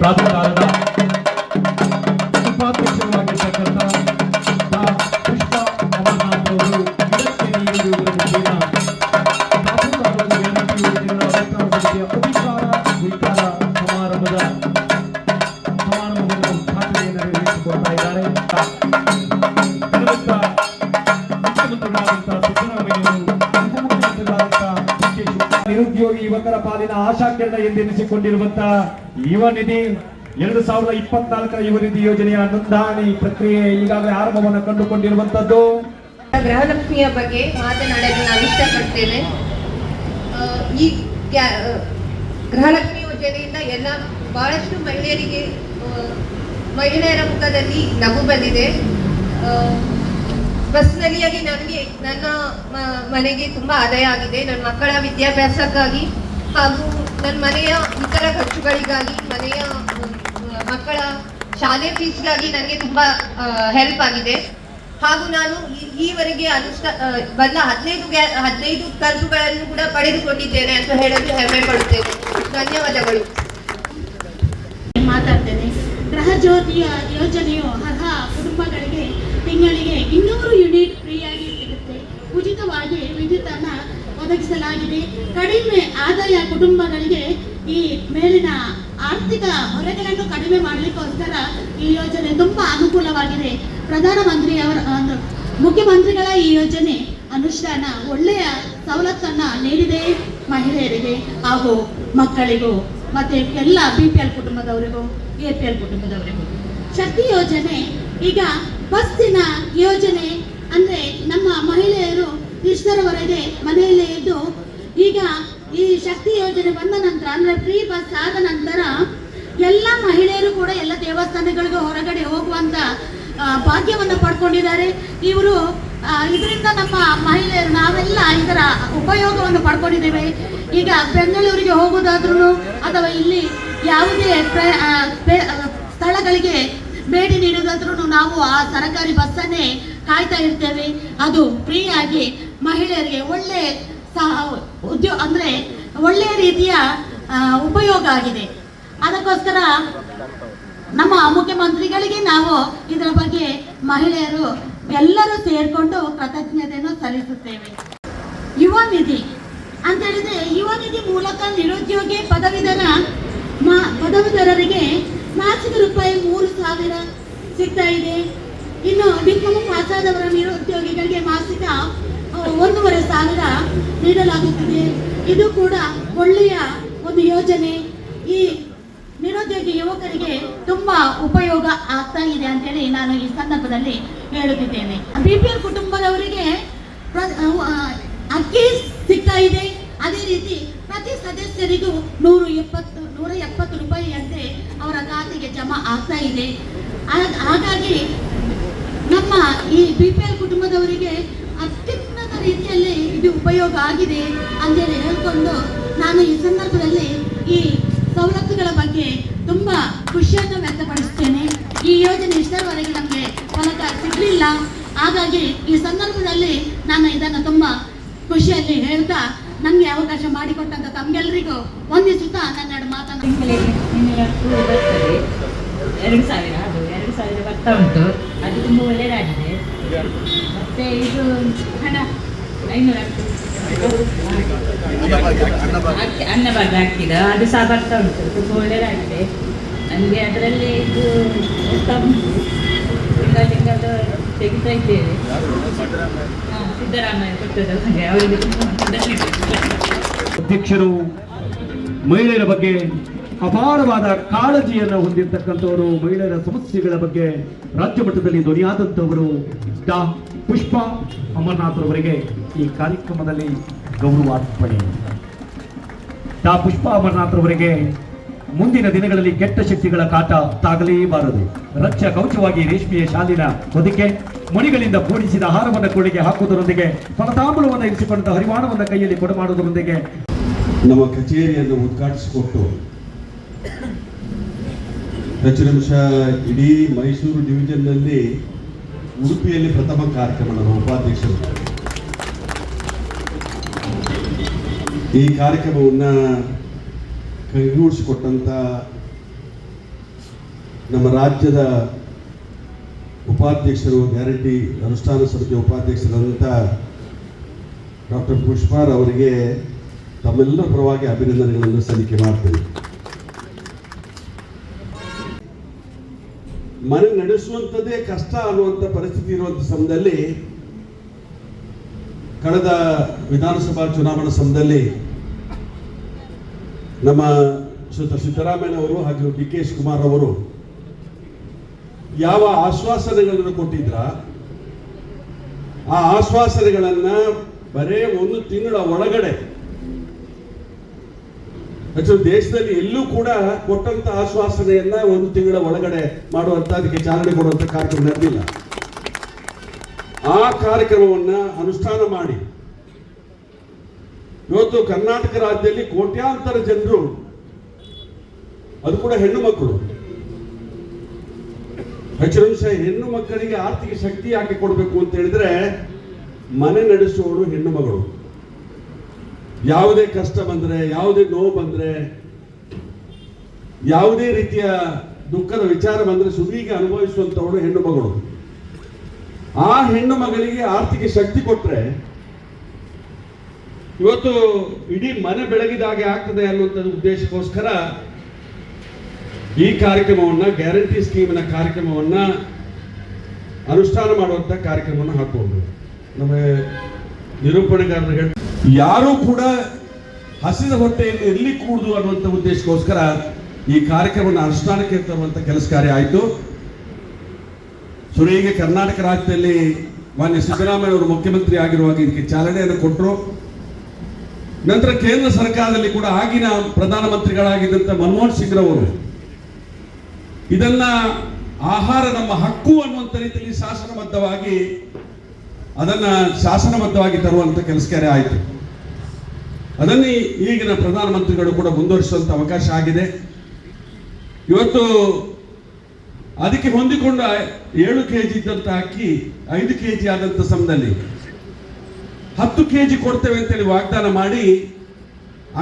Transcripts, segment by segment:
ಪ್ರಾಧಿಕಾರದ ಆಶಾಕಿರಣ ಎಂದೆನಿಸಿಕೊಂಡಿರುವಂತಹ ಯುವ ನಿಧಿ, ಎರಡು ಸಾವಿರದ ಇಪ್ಪತ್ನಾಲ್ಕರ ಯುವ ನಿಧಿ ಯೋಜನೆಯ ನೋಂದಣಿ ಪ್ರಕ್ರಿಯೆ ಈಗಾಗಲೇ ಆರಂಭವನ್ನು ಕಂಡುಕೊಂಡಿರುವಂತದ್ದು. ಗೃಹಲಕ್ಷ್ಮಿಯ ಬಗ್ಗೆ ಮಾತನಾಡಲು ನಾನು ಇಷ್ಟಪಡ್ತೇನೆ. ಈ ಗೃಹಲಕ್ಷ್ಮಿ ಯೋಜನೆಯಿಂದ ಎಲ್ಲ ಬಹಳಷ್ಟು ಮಹಿಳೆಯರಿಗೆ ಮಹಿಳೆಯರ ಮುಖದಲ್ಲಿ ನಗು ಬಂದಿದೆ. ಪರ್ಸನಲಿಯಾಗಿ ನನಗೆ, ನನ್ನ ಮನೆಗೆ ತುಂಬ ಆದಾಯ ಆಗಿದೆ. ನನ್ನ ಮಕ್ಕಳ ವಿದ್ಯಾಭ್ಯಾಸಕ್ಕಾಗಿ ಹಾಗೂ ನನ್ನ ಮನೆಯ ಇತರ ಖರ್ಚುಗಳಿಗಾಗಿ, ಮನೆಯ ಮಕ್ಕಳ ಶಾಲೆ ಫೀಸ್ಗಾಗಿ ನನಗೆ ತುಂಬ ಹೆಲ್ಪ್ ಆಗಿದೆ. ಹಾಗೂ ನಾನು ಈವರೆಗೆ ಅನುಷ್ಠಾ ಬದಲ ಬಂದ ಹದಿನೈದು ಗ್ಯಾ- ಹದಿನೈದು ಕರ್ಜುಗಳನ್ನು ಕೂಡ ಪಡೆದುಕೊಂಡಿದ್ದೇನೆ ಅಂತ ಹೇಳಲು ಹೆಮ್ಮೆ ಪಡುತ್ತೇನೆ. ಧನ್ಯವಾದಗಳು. ಮಾತಾಡ್ತೇನೆ. ಗೃಹಜ್ಯೋತಿಯ ಯೋಜನೆಯು ಅರ್ಹ ಕುಟುಂಬಗಳಿಗೆ ತಿಂಗಳಿಗೆ ಇನ್ನೂರು ಯೂನಿಟ್ ಫ್ರೀಯಾಗಿ ಸಿಗುತ್ತೆ. ಉಚಿತವಾಗಿ ಒದಗಿಸಲಾಗಿದೆ. ಕಡಿಮೆ ಆದಾಯ ಕುಟುಂಬಗಳಿಗೆ ಈ ಮೇಲಿನ ಆರ್ಥಿಕ ಹೊರೆಗಳನ್ನು ಕಡಿಮೆ ಮಾಡಲಿಕ್ಕೋಸ್ಕರ ಈ ಯೋಜನೆ ತುಂಬ ಅನುಕೂಲವಾಗಿದೆ. ಪ್ರಧಾನಮಂತ್ರಿ ಅವರ ಮುಖ್ಯಮಂತ್ರಿಗಳ ಈ ಯೋಜನೆ ಅನುಷ್ಠಾನ ಒಳ್ಳೆಯ ಸವಲತ್ತನ್ನು ನೀಡಿದೆ ಮಹಿಳೆಯರಿಗೆ ಹಾಗೂ ಮಕ್ಕಳಿಗೂ ಮತ್ತೆ ಎಲ್ಲ ಬಿ ಪಿ ಎಲ್ ಕುಟುಂಬದವರಿಗೂ ಎ ಪಿ ಎಲ್ ಕುಟುಂಬದವರಿಗೂ. ಶಕ್ತಿ ಯೋಜನೆ ಈಗ ಬಸ್ಸಿನ ಯೋಜನೆ ಅಂದ್ರೆ ನಮ್ಮ ಮಹಿಳೆಯರು ಇಷ್ಟರವರೆಗೆ ಮನೆಯಲ್ಲೇ ಇದ್ದು, ಈಗ ಈ ಶಕ್ತಿ ಯೋಜನೆ ಬಂದ ನಂತರ, ಅಂದರೆ ಫ್ರೀ ಬಸ್ ಆದ ನಂತರ, ಎಲ್ಲ ಮಹಿಳೆಯರು ಕೂಡ ಎಲ್ಲ ದೇವಸ್ಥಾನಗಳಿಗೆ ಹೊರಗಡೆ ಹೋಗುವಂತ ಭಾಗ್ಯವನ್ನು ಪಡ್ಕೊಂಡಿದ್ದಾರೆ. ಇವರು ಇದರಿಂದ ನಮ್ಮ ಮಹಿಳೆಯರು ನಾವೆಲ್ಲ ಇದರ ಉಪಯೋಗವನ್ನು ಪಡ್ಕೊಂಡಿದ್ದೇವೆ. ಈಗ ಬೆಂಗಳೂರಿಗೆ ಹೋಗೋದಾದ್ರೂ ಅಥವಾ ಇಲ್ಲಿ ಯಾವುದೇ ಸ್ಥಳಗಳಿಗೆ ಭೇಟಿ ನೀಡೋದಾದ್ರೂ ನಾವು ಆ ಸರಕಾರಿ ಬಸ್ಸನ್ನೇ ಕಾಯ್ತಾ ಇರ್ತೇವೆ. ಅದು ಫ್ರೀ ಆಗಿ ಮಹಿಳೆಯರಿಗೆ ಒಳ್ಳೆ ಸಹ ಉದ್ಯೋಗ ಅಂದರೆ ಒಳ್ಳೆಯ ರೀತಿಯ ಉಪಯೋಗ ಆಗಿದೆ. ಅದಕ್ಕೋಸ್ಕರ ನಮ್ಮ ಮುಖ್ಯಮಂತ್ರಿಗಳಿಗೆ ನಾವು ಇದರ ಬಗ್ಗೆ ಮಹಿಳೆಯರು ಎಲ್ಲರೂ ಸೇರಿಕೊಂಡು ಕೃತಜ್ಞತೆಯನ್ನು ಸಲ್ಲಿಸುತ್ತೇವೆ. ಯುವ ನಿಧಿ ಅಂತ ಹೇಳಿದ್ರೆ ಯುವ ನಿಧಿ ಮೂಲಕ ನಿರುದ್ಯೋಗಿ ಪದವೀಧರ ಮಾ ಪದವೀಧರರಿಗೆ ಮಾಸಿಕ ರೂಪಾಯಿ ಮೂರು ಸಾವಿರ ಸಿಗ್ತಾ ಇದೆ. ಇನ್ನು ಡಿಪ್ಲೊಮಾ ಪಾಸಾದವರ ನಿರುದ್ಯೋಗಿಗಳಿಗೆ ಒಂದೂವರೆ ಸಾವಿರ ನೀಡಲಾಗುತ್ತಿದೆ. ಇದು ಕೂಡ ಒಳ್ಳೆಯ ಒಂದು ಯೋಜನೆ. ಈ ನಿರುದ್ಯೋಗಿ ಯುವಕರಿಗೆ ತುಂಬಾ ಉಪಯೋಗ ಆಗ್ತಾ ಇದೆ ಅಂತೇಳಿ ನಾನು ಈ ಸಂದರ್ಭದಲ್ಲಿ ಹೇಳುತ್ತಿದ್ದೇನೆ. ಬಿ ಕುಟುಂಬದವರಿಗೆ ಅಕ್ಕಿ ಸಿಗ್ತಾ ಇದೆ. ಅದೇ ರೀತಿ ಪ್ರತಿ ಸದಸ್ಯರಿಗೂ ನೂರು ಎಪ್ಪತ್ತು ನೂರ ಎಪ್ಪತ್ತು ರೂಪಾಯಿಯಂತೆ ಅವರ ಖಾತೆಗೆ ಜಮಾ ಆಗ್ತಾ ಇದೆ. ಹಾಗ್- ಹಾಗಾಗಿ ನಮ್ಮ ಈ ಬಿ ಕುಟುಂಬದವರಿಗೆ ರೀತಿಯಲ್ಲಿ ಇದು ಉಪಯೋಗ ಆಗಿದೆ ಅಂತೇಳಿ ಹೇಳ್ಕೊಂಡು ನಾನು ಈ ಸಂದರ್ಭದಲ್ಲಿ ಈ ಸವಲತ್ತುಗಳ ಬಗ್ಗೆ ತುಂಬಾ ಖುಷಿಯನ್ನು ವ್ಯಕ್ತಪಡಿಸ್ತೇನೆ. ಈ ಯೋಜನೆ ಇಷ್ಟರವರೆಗೆ ನಮಗೆ ಫಲಕ ಸಿಗಲಿಲ್ಲ. ಹಾಗಾಗಿ ಈ ಸಂದರ್ಭದಲ್ಲಿ ನಾನು ಇದನ್ನು ತುಂಬಾ ಖುಷಿಯಲ್ಲಿ ಹೇಳ್ತಾ ನನಗೆ ಅವಕಾಶ ಮಾಡಿಕೊಟ್ಟಂತ ತಮ್ಗೆಲ್ಲರಿಗೂ ವಂದಿಸುತ್ತಾ ನನ್ನೆರಡು ಮಾತನ್ನು ಎರಡು ಸಾವಿರ, ಅದು ಎರಡು ಸಾವಿರ ಅದು ತುಂಬ ಒಳ್ಳೆಯದಾಗಿದೆ ಮತ್ತೆ ಇದು ಹಣ ಅನ್ನಭಾಗ್ಯ ಹಾಕಿದ. ಅದು ಸಹ ಬರ್ತಾ ಉಂಟು. ತುಂಬ ಒಳ್ಳೆಯದಾಗಿದೆ ನನಗೆ ಅದರಲ್ಲಿ ಇದು ತಿಂಗಳು ತೆಗಿತಾ ಇದ್ದೇವೆ. ಸಿದ್ದರಾಮಯ್ಯ ಕೊಟ್ಟದ್ದು ಅವರಿಗೆ ಅಧ್ಯಕ್ಷರು, ಮಹಿಳೆಯರ ಬಗ್ಗೆ ಅಪಾರವಾದ ಕಾಳಜಿಯನ್ನು ಹೊಂದಿರತಕ್ಕಂಥವರು, ಮಹಿಳೆಯರ ಸಮಸ್ಯೆಗಳ ಬಗ್ಗೆ ರಾಜ್ಯ ಮಟ್ಟದಲ್ಲಿ ಧ್ವನಿಯಾದಂಥವರು ಡಾ. ಪುಷ್ಪ ಅಮರನಾಥ್ ಅವರಿಗೆ ಈ ಕಾರ್ಯಕ್ರಮದಲ್ಲಿ ಗೌರವಾರ್ಪಣೆ ಡಾ. ಪುಷ್ಪ ಅಮರನಾಥ್ ಅವರಿಗೆ ಮುಂದಿನ ದಿನಗಳಲ್ಲಿ ಕೆಟ್ಟ ಶಕ್ತಿಗಳ ಕಾಟ ತಾಗಲೇಬಾರದು. ರಕ್ಷ ಕೌಚವಾಗಿ ರೇಷ್ಮೆಯ ಶಾಲಿನ ಹೊದಿಕೆ, ಮಣಿಗಳಿಂದ ಪೂಡಿಸಿದ ಆಹಾರವನ್ನು ಕೋಳಿಗೆ ಹಾಕುವುದರೊಂದಿಗೆ, ಫಲತಾಂಬಲವನ್ನು ಇರಿಸಿಕೊಂಡ ಹರಿವಾಣವನ್ನು ಕೈಯಲ್ಲಿ ಕೊಡಮಾಡುವುದರೊಂದಿಗೆ ನಮ್ಮ ಕಚೇರಿಯನ್ನು ಉದ್ಘಾಟಿಸಿಕೊಟ್ಟು ನಿಮಿಷ ಇಡೀ ಮೈಸೂರು ಡಿವಿಷನ್ನಲ್ಲಿ ಉಡುಪಿಯಲ್ಲಿ ಪ್ರಥಮ ಕಾರ್ಯಕ್ರಮ ನಮ್ಮ ಉಪಾಧ್ಯಕ್ಷರು. ಈ ಕಾರ್ಯಕ್ರಮವನ್ನು ಕೈಗೂಡಿಸಿಕೊಟ್ಟಂಥ ನಮ್ಮ ರಾಜ್ಯದ ಉಪಾಧ್ಯಕ್ಷರು, ಗ್ಯಾರಂಟಿ ಅನುಷ್ಠಾನ ಸಮಿತಿ ಉಪಾಧ್ಯಕ್ಷರಾದಂಥ ಡಾಕ್ಟರ್ ಪುಷ್ಪಾರ್ ಅವರಿಗೆ ತಮ್ಮೆಲ್ಲರ ಪರವಾಗಿ ಅಭಿನಂದನೆಗಳನ್ನು ಸಲ್ಲಿಕೆ ಮಾಡ್ತೇನೆ. ಮನೆ ನಡೆಸುವಂಥದ್ದೇ ಕಷ್ಟ ಅನ್ನುವಂಥ ಪರಿಸ್ಥಿತಿ ಇರುವಂಥ ಸಮಯದಲ್ಲಿ ಕಳೆದ ವಿಧಾನಸಭಾ ಚುನಾವಣಾ ಸಮಯದಲ್ಲಿ ನಮ್ಮ ಶ್ರೀಯುತ ಸಿದ್ದರಾಮಯ್ಯ ಅವರು ಹಾಗೂ ಡಿ ಕೆ ಶಿವಕುಮಾರ್ ಅವರು ಯಾವ ಆಶ್ವಾಸನೆಗಳನ್ನು ಕೊಟ್ಟಿದ್ರ? ಆ ಆಶ್ವಾಸನೆಗಳನ್ನ ಬರೇ ಒಂದು ತಿಂಗಳ ಒಳಗಡೆ ಆಕ್ಚುಲಿ ದೇಶದಲ್ಲಿ ಎಲ್ಲೂ ಕೂಡ ಕೊಟ್ಟಂತ ಆಶ್ವಾಸನೆಯನ್ನ ಒಂದು ತಿಂಗಳ ಒಳಗಡೆ ಮಾಡುವಂತ ಅದಕ್ಕೆ ಚಾಲನೆ ಕೊಡುವಂತ ಕಾರ್ಯಕ್ರಮ ನಡೆದಿಲ್ಲ. ಆ ಕಾರ್ಯಕ್ರಮವನ್ನ ಅನುಷ್ಠಾನ ಮಾಡಿ. ಇವತ್ತು ಕರ್ನಾಟಕ ರಾಜ್ಯದಲ್ಲಿ ಕೋಟ್ಯಾಂತರ ಜನರು ಅದು ಕೂಡ ಹೆಣ್ಣು ಮಕ್ಕಳು. ಹೆಚ್ಚಿನಂಶ ಹೆಣ್ಣು ಮಕ್ಕಳಿಗೆ ಆರ್ಥಿಕ ಶಕ್ತಿ ಯಾಕೆ ಕೊಡಬೇಕು ಅಂತ ಹೇಳಿದ್ರೆ ಮನೆ ನಡೆಸುವವರು ಹೆಣ್ಣು ಮಗಳು. ಯಾವುದೇ ಕಷ್ಟ ಬಂದ್ರೆ, ಯಾವುದೇ ನೋವು ಬಂದ್ರೆ, ಯಾವುದೇ ರೀತಿಯ ದುಃಖದ ವಿಚಾರ ಬಂದ್ರೆ ಸುದೀಗೆ ಅನುಭವಿಸುವಂತವಳು ಹೆಣ್ಣು ಮಗಳು. ಆ ಹೆಣ್ಣು ಮಗಳಿಗೆ ಆರ್ಥಿಕ ಶಕ್ತಿ ಕೊಟ್ರೆ, ಇವತ್ತು ಇಡೀ ಮನೆ ಬೆಳಗಿದಾಗೆ ಆಗ್ತದೆ ಅನ್ನುವಂಥದ್ದು ಉದ್ದೇಶಕ್ಕೋಸ್ಕರ ಈ ಕಾರ್ಯಕ್ರಮವನ್ನ, ಗ್ಯಾರಂಟಿ ಸ್ಕೀಮಿನ ಕಾರ್ಯಕ್ರಮವನ್ನ ಅನುಷ್ಠಾನ ಮಾಡುವಂಥ ಕಾರ್ಯಕ್ರಮವನ್ನು ಹಾಕೊಂಡು ನಮ್ಮ ನಿರೂಪಣೆಗಾರರು ಹೇಳ ಯಾರೂ ಕೂಡ ಹಸಿದ ಹೊಟ್ಟೆಯಲ್ಲಿ ಎಲ್ಲಿ ಕೂಡುದು ಅನ್ನುವಂಥ ಉದ್ದೇಶಕ್ಕೋಸ್ಕರ ಈ ಕಾರ್ಯಕ್ರಮವನ್ನು ಅನುಷ್ಠಾನಕ್ಕೆ ತರುವಂಥ ಕೆಲಸ ಕಾರ್ಯ ಆಯಿತು. ಸುರೀಗ ಕರ್ನಾಟಕ ರಾಜ್ಯದಲ್ಲಿ ಮಾನ್ಯ ಸಿದ್ದರಾಮಯ್ಯ ಅವರು ಮುಖ್ಯಮಂತ್ರಿ ಆಗಿರುವಾಗ ಇದಕ್ಕೆ ಚಾಲನೆಯನ್ನು ಕೊಟ್ಟರು. ನಂತರ ಕೇಂದ್ರ ಸರ್ಕಾರದಲ್ಲಿ ಕೂಡ ಆಗಿನ ಪ್ರಧಾನಮಂತ್ರಿಗಳಾಗಿದ್ದಂಥ ಮನಮೋಹನ್ ಸಿಂಗ್ ಅವರು ಇದನ್ನ ಆಹಾರ ನಮ್ಮ ಹಕ್ಕು ಅನ್ನುವಂಥ ರೀತಿಯಲ್ಲಿ ಶಾಸನಬದ್ಧವಾಗಿ ಅದನ್ನ ಶಾಸನಬದ್ಧವಾಗಿ ತರುವಂತ ಕೆಲಸ ಕಾರ್ಯ ಆಯಿತು. ಅದನ್ನೇ ಈಗಿನ ಪ್ರಧಾನಮಂತ್ರಿಗಳು ಕೂಡ ಮುಂದುವರಿಸುವಂತ ಅವಕಾಶ ಆಗಿದೆ. ಇವತ್ತು ಅದಕ್ಕೆ ಹೊಂದಿಕೊಂಡ ಏಳು ಕೆ ಜಿ ಇದ್ದಂತ ಅಕ್ಕಿ, ಐದು ಕೆ ಜಿ ಆದಂತ ಸಮಯದಲ್ಲಿ ಹತ್ತು ಕೆ ಜಿ ಕೊಡ್ತೇವೆ ಅಂತೇಳಿ ವಾಗ್ದಾನ ಮಾಡಿ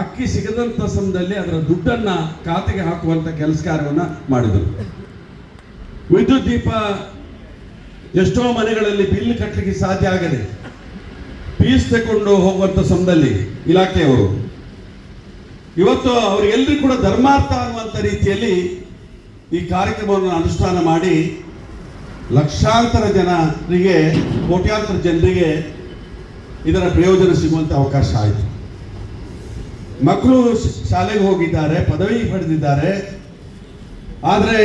ಅಕ್ಕಿ ಸಿಗದಂತ ಸಮಯದಲ್ಲಿ ಅದರ ದುಡ್ಡನ್ನ ಖಾತೆಗೆ ಹಾಕುವಂತ ಕೆಲಸ ಕಾರ್ಯವನ್ನ ಮಾಡಿದರು. ವಿದ್ಯುತ್ ದೀಪ ಎಷ್ಟೋ ಮನೆಗಳಲ್ಲಿ ಬಿಲ್ ಕಟ್ಟಲಿಕ್ಕೆ ಸಾಧ್ಯ ಆಗದೆ ಪೀಸ್ ತಗೊಂಡು ಹೋಗುವಂತ ಸಮಯದಲ್ಲಿ ಇಲಾಖೆಯವರು. ಇವತ್ತು ಅವರಿಗೆಲ್ಲರಿಗೂ ಕೂಡ ಧರ್ಮಾರ್ಥ ಆಗುವಂತ ರೀತಿಯಲ್ಲಿ ಈ ಕಾರ್ಯಕ್ರಮವನ್ನು ಅನುಷ್ಠಾನ ಮಾಡಿ ಲಕ್ಷಾಂತರ ಜನರಿಗೆ, ಕೋಟ್ಯಾಂತರ ಜನರಿಗೆ ಇದರ ಪ್ರಯೋಜನ ಸಿಗುವಂತ ಅವಕಾಶ ಆಯಿತು. ಮಕ್ಕಳು ಶಾಲೆಗೆ ಹೋಗಿದ್ದಾರೆ, ಪದವಿ ಪಡೆದಿದ್ದಾರೆ. ಆದರೆ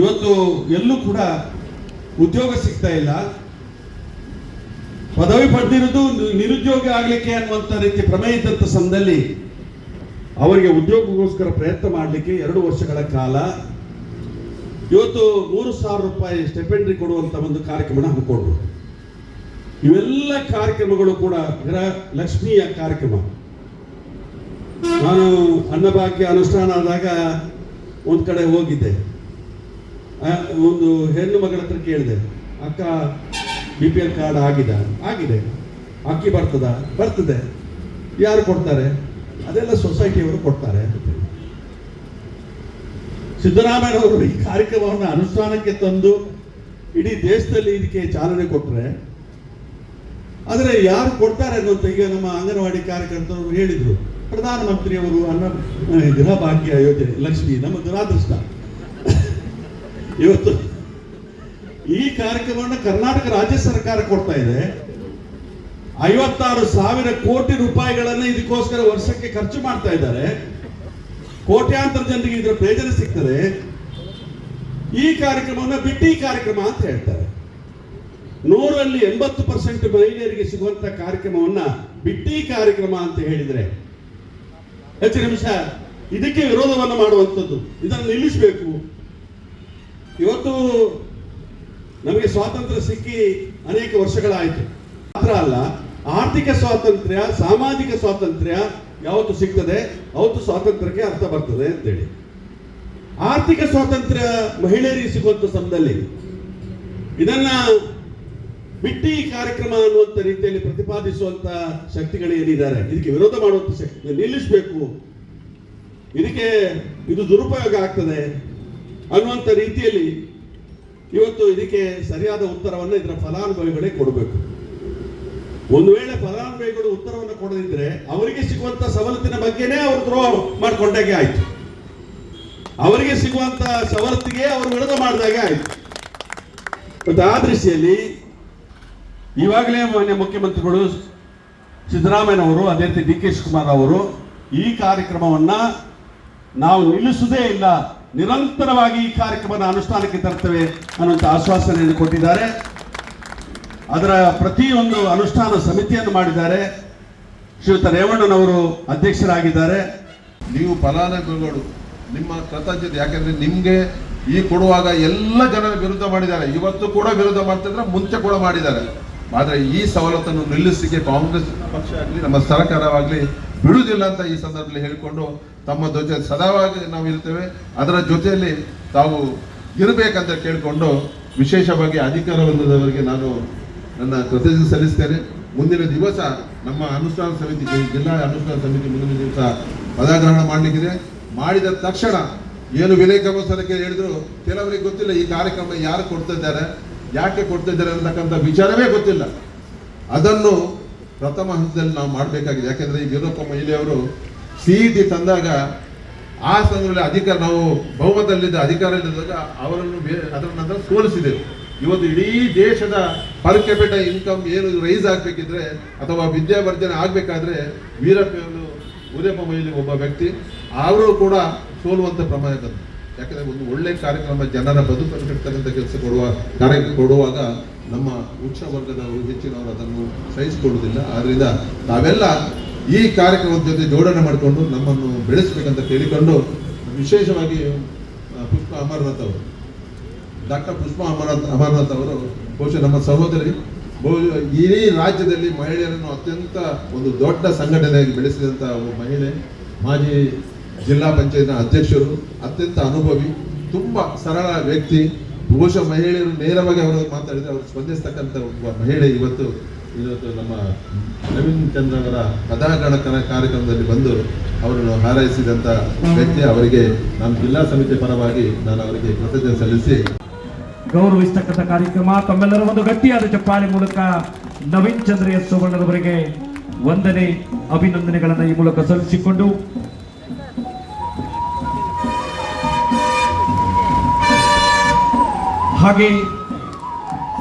ಇವತ್ತು ಎಲ್ಲೂ ಕೂಡ ಉದ್ಯೋಗ ಸಿಗ್ತಾ ಇಲ್ಲ. ಪದವಿ ಪಡೆದಿರೋದು ನಿರುದ್ಯೋಗ ಆಗಲಿಕ್ಕೆ ಅನ್ನುವಂಥ ರೀತಿ ಪ್ರಮೇಯ ಇದ್ದಂಥ ಸಮಯದಲ್ಲಿ ಅವರಿಗೆ ಉದ್ಯೋಗಕ್ಕೋಸ್ಕರ ಪ್ರಯತ್ನ ಮಾಡಲಿಕ್ಕೆ ಎರಡು ವರ್ಷಗಳ ಕಾಲ ಇವತ್ತು ಮೂರು ಸಾವಿರ ರೂಪಾಯಿ ಸ್ಟೆಪೆಂಡ್ರಿ ಕೊಡುವಂತ ಒಂದು ಕಾರ್ಯಕ್ರಮ ಹಮ್ಮಿಕೊಂಡ್ರು. ಇವೆಲ್ಲ ಕಾರ್ಯಕ್ರಮಗಳು ಕೂಡ ಲಕ್ಷ್ಮಿಯ ಕಾರ್ಯಕ್ರಮ. ನಾನು ಅನ್ನಭಾಗ್ಯ ಅನುಷ್ಠಾನ ಆದಾಗ ಒಂದು ಕಡೆ ಹೋಗಿದ್ದೆ. ಒಂದು ಹೆಣ್ಣು ಮಗಳ ಹತ್ರ ಕೇಳಿದೆ, ಅಕ್ಕ, ಬಿ ಪಿ ಎಲ್ ಕಾರ್ಡ್ ಆಗಿದೆ. ಆಗಿದೆ. ಅಕ್ಕಿ ಬರ್ತದ? ಬರ್ತದೆ. ಯಾರು ಕೊಡ್ತಾರೆ? ಅದೆಲ್ಲ ಸೊಸೈಟಿಯವರು ಕೊಡ್ತಾರೆ. ಸಿದ್ದರಾಮಯ್ಯನವರು ಈ ಕಾರ್ಯಕ್ರಮವನ್ನು ಅನುಷ್ಠಾನಕ್ಕೆ ತಂದು ಇಡೀ ದೇಶದಲ್ಲಿ ಇದಕ್ಕೆ ಚಾಲನೆ ಕೊಟ್ಟರೆ ಆದರೆ ಯಾರು ಕೊಡ್ತಾರೆ ಅನ್ನೋ ಈಗ ನಮ್ಮ ಅಂಗನವಾಡಿ ಕಾರ್ಯಕರ್ತರು ಹೇಳಿದ್ರು. ಪ್ರಧಾನಮಂತ್ರಿಯವರು ಅನ್ನ ಗೃಹ ಭಾಗ್ಯ ಯೋಜನೆ, ಲಕ್ಷ್ಮಿ, ನಮ್ಮ ದುರಾದೃಷ್ಟ. ಇವತ್ತು ಈ ಕಾರ್ಯಕ್ರಮವನ್ನು ಕರ್ನಾಟಕ ರಾಜ್ಯ ಸರ್ಕಾರ ಕೊಡ್ತಾ ಇದೆ. ಐವತ್ತಾರು ಸಾವಿರ ಕೋಟಿ ರೂಪಾಯಿಗಳನ್ನ ಇದಕ್ಕೋಸ್ಕರ ವರ್ಷಕ್ಕೆ ಖರ್ಚು ಮಾಡ್ತಾ ಇದ್ದಾರೆ. ಕೋಟ್ಯಾಂತರ ಜನರಿಗೆ ಇದರ ಪ್ರಯೋಜನ ಸಿಗ್ತದೆ. ಈ ಕಾರ್ಯಕ್ರಮವನ್ನು ಬಿಟ್ಟಿ ಕಾರ್ಯಕ್ರಮ ಅಂತ ಹೇಳ್ತಾರೆ. ನೂರಲ್ಲಿ ಎಂಬತ್ತು ಪರ್ಸೆಂಟ್ ಮಹಿಳೆಯರಿಗೆ ಸಿಗುವಂತ ಕಾರ್ಯಕ್ರಮವನ್ನ ಬಿಟ್ಟಿ ಕಾರ್ಯಕ್ರಮ ಅಂತ ಹೇಳಿದ್ರೆ, ಹೆಚ್ಚು ನಿಮಿಷ, ಇದಕ್ಕೆ ವಿರೋಧವನ್ನು ಮಾಡುವಂಥದ್ದು. ಇದನ್ನು ನಿಲ್ಲಿಸಬೇಕು. ಇವತ್ತು ನಮಗೆ ಸ್ವಾತಂತ್ರ್ಯ ಸಿಕ್ಕಿ ಅನೇಕ ವರ್ಷಗಳಾಯಿತು. ಮಾತ್ರ ಅಲ್ಲ, ಆರ್ಥಿಕ ಸ್ವಾತಂತ್ರ್ಯ, ಸಾಮಾಜಿಕ ಸ್ವಾತಂತ್ರ್ಯ ಯಾವತ್ತು ಸಿಗ್ತದೆ? ಅವತ್ತು ಸ್ವಾತಂತ್ರ್ಯಕ್ಕೆ ಅರ್ಥ ಬರ್ತದೆ ಅಂತೇಳಿ. ಆರ್ಥಿಕ ಸ್ವಾತಂತ್ರ್ಯ ಮಹಿಳೆಯರಿಗೆ ಸಿಗುವಂತ ಸಮಯದಲ್ಲಿ ಇದನ್ನ ಬಿಟ್ಟಿ ಕಾರ್ಯಕ್ರಮ ಅನ್ನುವಂಥ ರೀತಿಯಲ್ಲಿ ಪ್ರತಿಪಾದಿಸುವಂತ ಶಕ್ತಿಗಳು ಏನಿದ್ದಾರೆ? ಇದಕ್ಕೆ ವಿರೋಧ ಮಾಡುವಂತ ಶಕ್ತಿ ನಿಲ್ಲಿಸಬೇಕು. ಇದಕ್ಕೆ ಇದು ದುರುಪಯೋಗ ಆಗ್ತದೆ. ಅನ್ನುವಂಥ ರೀತಿಯಲ್ಲಿ ಇವತ್ತು ಇದಕ್ಕೆ ಸರಿಯಾದ ಉತ್ತರವನ್ನು ಇದರ ಫಲಾನುಭವಿಗಳೇ ಕೊಡಬೇಕು. ಒಂದು ವೇಳೆ ಫಲಾನುಭವಿಗಳು ಉತ್ತರವನ್ನು ಕೊಡದಿದ್ರೆ ಅವರಿಗೆ ಸಿಗುವಂತ ಸವಲತ್ತಿನ ಬಗ್ಗೆನೇ ಅವರು ದ್ರೋಹ ಮಾಡಿಕೊಂಡಾಗೆ ಆಯ್ತು. ಅವರಿಗೆ ಸಿಗುವಂತ ಸವಲತ್ತಿಗೆ ಅವರು ವಿರೋಧ ಮಾಡಿದಾಗೆ ಆಯ್ತು. ಮತ್ತು ಆ ದೃಷ್ಟಿಯಲ್ಲಿ ಇವಾಗಲೇ ಮಾನ್ಯ ಮುಖ್ಯಮಂತ್ರಿಗಳು ಸಿದ್ದರಾಮಯ್ಯನವರು, ಅದೇ ರೀತಿ ಡಿ ಕೆ ಅವರು ಈ ಕಾರ್ಯಕ್ರಮವನ್ನ ನಾವು ನಿಲ್ಲಿಸುವುದೇ ಇಲ್ಲ ನಿರಂತರವಾಗಿ ಈ ಕಾರ್ಯಕ್ರಮದ ಅನುಷ್ಠಾನಕ್ಕೆ ತರ್ತೇವೆ ಅನ್ನುವಂಥ ಆಶ್ವಾಸನೆಯನ್ನು ಕೊಟ್ಟಿದ್ದಾರೆ. ಅದರ ಪ್ರತಿಯೊಂದು ಅನುಷ್ಠಾನ ಸಮಿತಿಯನ್ನು ಮಾಡಿದ್ದಾರೆ. ಶ್ರೀಯುತ ರೇವಣ್ಣನವರು ಅಧ್ಯಕ್ಷರಾಗಿದ್ದಾರೆ. ನೀವು ಫಲಾನುಭವಿಗಳು, ನಿಮ್ಮ ಕೃತಜ್ಞತೆ, ಯಾಕೆಂದ್ರೆ ನಿಮ್ಗೆ ಈ ಕೊಡುವಾಗ ಎಲ್ಲ ಜನರ ವಿರುದ್ಧ ಮಾಡಿದ್ದಾರೆ. ಇವತ್ತು ಕೂಡ ವಿರೋಧ ಮಾಡ್ತಿದ್ರೆ ಮುಂಚೆ ಕೂಡ ಮಾಡಿದ್ದಾರೆ. ಆದ್ರೆ ಈ ಸವಲತ್ತನ್ನು ನಿಲ್ಲಿಸಲಿಕ್ಕೆ ಕಾಂಗ್ರೆಸ್ ಪಕ್ಷ ಆಗಲಿ, ನಮ್ಮ ಸರ್ಕಾರವಾಗಲಿ ಬಿಡುವುದಿಲ್ಲ ಅಂತ ಈ ಸಂದರ್ಭದಲ್ಲಿ ಹೇಳಿಕೊಂಡು ತಮ್ಮ ಜೊತೆ ಸದಾವಾಗಿ ನಾವು ಇರ್ತೇವೆ. ಅದರ ಜೊತೆಯಲ್ಲಿ ತಾವು ಇರಬೇಕಂತ ಕೇಳಿಕೊಂಡು ವಿಶೇಷವಾಗಿ ಅಧಿಕಾರ ವರ್ಗದವರಿಗೆ ನಾನು ನನ್ನ ಕೃತಜ್ಞತೆ ಸಲ್ಲಿಸ್ತೇನೆ. ಮುಂದಿನ ದಿವಸ ನಮ್ಮ ಅನುಷ್ಠಾನ ಸಮಿತಿ, ಜಿಲ್ಲಾ ಅನುಷ್ಠಾನ ಸಮಿತಿ ಮುಂದಿನ ದಿವಸ ಪದಗ್ರಹಣ ಮಾಡಲಿಕ್ಕಿದೆ. ಮಾಡಿದ ತಕ್ಷಣ ಏನು ವಿಲೇಕರೋತ್ಸವಕ್ಕೆ ಹೇಳಿದ್ರು, ಕೆಲವರಿಗೆ ಗೊತ್ತಿಲ್ಲ ಈ ಕಾರ್ಯಕ್ರಮ ಯಾರು ಕೊಡ್ತಾ ಇದ್ದಾರೆ, ಯಾಕೆ ಕೊಡ್ತಾ ಇದ್ದಾರೆ ಅಂತಕ್ಕಂಥ ವಿಚಾರವೇ ಗೊತ್ತಿಲ್ಲ. ಅದನ್ನು ಪ್ರಥಮ ಹಂತದಲ್ಲಿ ನಾವು ಮಾಡಬೇಕಾಗಿದೆ. ಯಾಕೆಂದರೆ ಈ ವೀರಪ್ಪ ಮಹಿಳೆಯವರು ಸಿಇಟಿ ತಂದಾಗ ಆ ಸಂದರ್ಭದಲ್ಲಿ ಅಧಿಕಾರ ನಾವು ಬಹುಮತದಲ್ಲಿದ್ದ ಇಲ್ಲದಾಗ ಅವರನ್ನು ಅದರ ನಂತರ ಸೋಲಿಸಿದೆವು. ಇವತ್ತು ಇಡೀ ದೇಶದ ಪರ್ ಕ್ಯಾಪಿಟ ಇನ್ಕಮ್ ಏನು ರೈಸ್ ಆಗಬೇಕಿದ್ರೆ ಅಥವಾ ವಿದ್ಯಾವರ್ಧನೆ ಆಗಬೇಕಾದ್ರೆ ವೀರಪ್ಪನು ಉದಯಪ್ಪ ಮೊಯ್ಲಿ ಒಬ್ಬ ವ್ಯಕ್ತಿ, ಅವರು ಕೂಡ ಸೋಲುವಂಥ ಪ್ರಮಾಣ ಬಂದರು ಯಾಕಂದರೆ ಒಂದು ಒಳ್ಳೆ ಕಾರ್ಯಕ್ರಮ ಜನರ ಬದುಕನ್ನು ಕಟ್ತಕ್ಕಂಥ ಕೆಲಸ ಕೊಡುವ ಕಾರ್ಯ ಕೊಡುವಾಗ ನಮ್ಮ ಉಚ್ಚ ವರ್ಗದವರು ಹೆಚ್ಚಿನವರು ಅದನ್ನು ಸಹಿಸಿಕೊಳ್ಳುವುದಿಲ್ಲ. ಆದ್ದರಿಂದ ನಾವೆಲ್ಲ ಈ ಕಾರ್ಯಕ್ರಮದ ಜೊತೆ ಜೋಡಣೆ ಮಾಡಿಕೊಂಡು ನಮ್ಮನ್ನು ಬೆಳೆಸಬೇಕಂತ ಕೇಳಿಕೊಂಡು ವಿಶೇಷವಾಗಿ ಪುಷ್ಪ ಅಮರನಾಥ್ ಅವರು, ಡಾಕ್ಟರ್ ಪುಷ್ಪ ಅಮರನಾಥ್ ಅಮರನಾಥ್ ಅವರು, ಬಹುಶಃ ನಮ್ಮ ಸಹೋದರಿ ಬಹು ಇಡೀ ರಾಜ್ಯದಲ್ಲಿ ಮಹಿಳೆಯರನ್ನು ಅತ್ಯಂತ ಒಂದು ದೊಡ್ಡ ಸಂಘಟನೆಯಾಗಿ ಬೆಳೆಸಿದಂಥ ಒಬ್ಬ ಮಹಿಳೆ, ಮಾಜಿ ಜಿಲ್ಲಾ ಪಂಚಾಯತ್ನ ಅಧ್ಯಕ್ಷರು, ಅತ್ಯಂತ ಅನುಭವಿ, ತುಂಬ ಸರಳ ವ್ಯಕ್ತಿ, ಬಹುಶಃ ಮಹಿಳೆಯರು ನೇರವಾಗಿ ಅವರು ಮಾತಾಡಿದರೆ ಅವರು ಸ್ಪಂದಿಸ್ತಕ್ಕಂಥ ಒಬ್ಬ ಮಹಿಳೆ ಇವತ್ತು ಇವತ್ತು ನಮ್ಮ ನವೀನ್ ಚಂದ್ರ ಅವರ ಕಥಾಗಣಕನ ಕಾರ್ಯಕ್ರಮದಲ್ಲಿ ಬಂದು ಅವರನ್ನು ಹಾರೈಸಿದಂಥ ವ್ಯಕ್ತಿ ಅವರಿಗೆ ನಮ್ಮ ಜಿಲ್ಲಾ ಸಮಿತಿ ಪರವಾಗಿ ನಾನು ಅವರಿಗೆ ಕೃತಜ್ಞತೆ ಸಲ್ಲಿಸಿ. ಗೌರವಿಸ್ತಕ್ಕಂಥ ಕಾರ್ಯಕ್ರಮ, ತಮ್ಮೆಲ್ಲರ ಒಂದು ಗಟ್ಟಿಯಾದ ಚಪ್ಪಾಳೆ ಮೂಲಕ ನವೀನ್ ಚಂದ್ರ ಎಸ್ ಸೋಮಣ್ಣದವರಿಗೆ ವಂದನೆ, ಅಭಿನಂದನೆಗಳನ್ನು ಈ ಮೂಲಕ ಸಲ್ಲಿಸಿಕೊಂಡು. ಹಾಗೆ